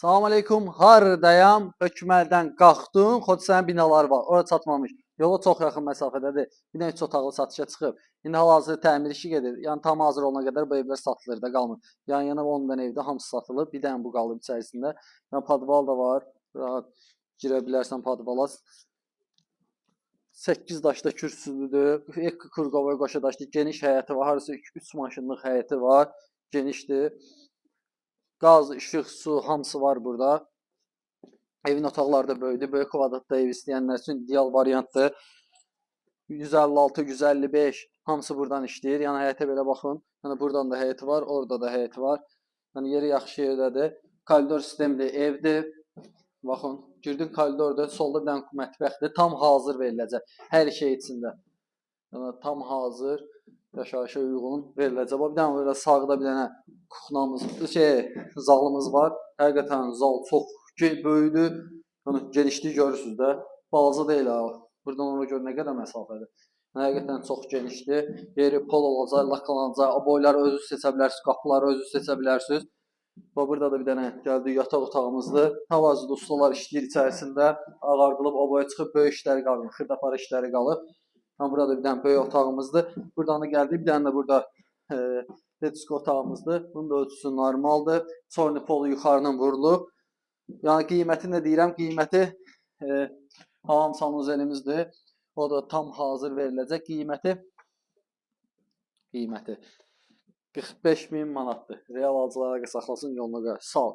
Salam aleykum, hardayam? Hökməldən qalxdım, Xocəsənin binaları var, ora çatmamış. Yola çox yaxın məsafədədir. Bir dənə üç otaqlı satışa çıxıb. İndi hal-hazırda təmir işi gedir. Yəni tam hazır olana qədər bu evlər satılır da qalmır. Yan yana 10 dənə evdə hamısı satılıb. Bir dənə bu qalıb içərisində. Yəni podval da var. Rahat girə bilərsən podvala. 8 daşda kürsülüdür. Ek kurqovaya qoşa daşlı geniş həyəti var. Harısı 3 maşınlıq həyəti var. Genişdir. Qaz, işıq, su hamısı var burada. Evin otaqları da böyükdür. Böyük kvadratda ev istəyənlər üçün ideal variantdır. 156, 155 hamısı buradan işləyir. Yəni həyətə belə baxın. Yəni buradan da həyəti var, orada da həyəti var. Yəni yeri yaxşı yerdədir. Koridor sistemli evdir. Baxın, girdin koridorda, solda bir dənə mətbəxdir. Tam hazır veriləcək hər şey içində. Yəni tam hazır yaşayışa uyğun veriləcək. Bir dənə belə sağda bir dənə kuxnamız, şey, zalımız var. Həqiqətən zal çox böyükdür. Yəni genişlik görürsüz də. Balaca deyil ha. Buradan ona görə nə qədər məsafədir. Həqiqətən çox genişdir. Yeri pol olacaq, laklanacaq. Boyları özünüz seçə bilərsiniz, qapıları özünüz seçə bilərsiniz. Və burada da bir dənə gəldi yataq otağımızdır. Hal-hazırda ustalar işləyir içərisində. Ağardılıb, oboya çıxıb böyük işləri qalıb, xırdapara işləri qalıb. Yəni burada bir dənə böyük otağımızdır. Buradan da gəldi. Bir dənə də burada e, Letsko otağımızdır. Bunun da ölçüsü normaldır. Çorni polu yuxarıdan vurulub. Yəni qiymətini də deyirəm, qiyməti e, hamam sanuzelimizdir. O da tam hazır veriləcək qiyməti qiyməti 45 min manatdır. Real alıcılara saxlasın yoluna görə. Sağ ol.